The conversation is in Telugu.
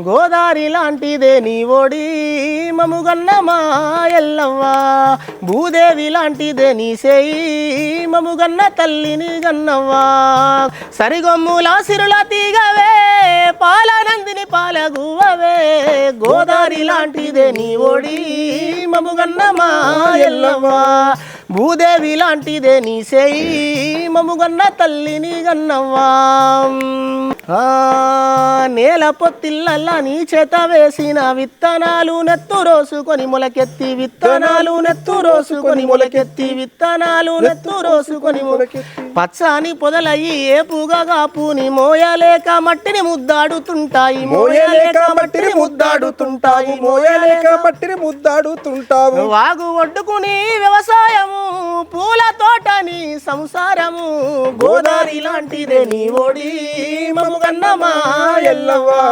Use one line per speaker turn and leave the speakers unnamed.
గోదారి లాంటిదే నీ ఓడి మముగన్న మా ఎల్లవ్వ. భూదేవి లాంటిదే నీ సేయి మముగన్న తల్లిని గన్నవ్వా. సరిగొమ్ముల సిరుల తీగవే. పాలనందిని పాలగువవే. గోదారి లాంటిదే నీ ఓడి మముగన్న మా ఎల్లవ్వా. భూదేవి లాంటిదే నీ సేయి మముగన్న తల్లిని గన్నవ్వా. ఆ, నేల పొత్తిళ్ళల్లా నీ చేత వేసిన విత్తనాలు నెత్తు రోసుకొని మొలకెత్తి విత్తనాలు నెత్తు రోసుకొని మొలకెత్తి విత్తనాలు నెత్తు రోసుకొని మొలకెత్తి పచ్చని పొదలయ్యి ఏపుగా కాపుని మోయలేక మట్టిని ముద్దాడుతుంటాయి.
మోయలేక మట్టిని ముద్దాడుతుంటాయి. మోయలేక మట్టిని ముద్దాడుతుంటావు.
వాగు ఒడ్డుకుని వ్యవసాయ తోటని సంసారము గోదావరి లాంటిదే నీ ఓడి మముగన్నమా ఎల్లవ్వా?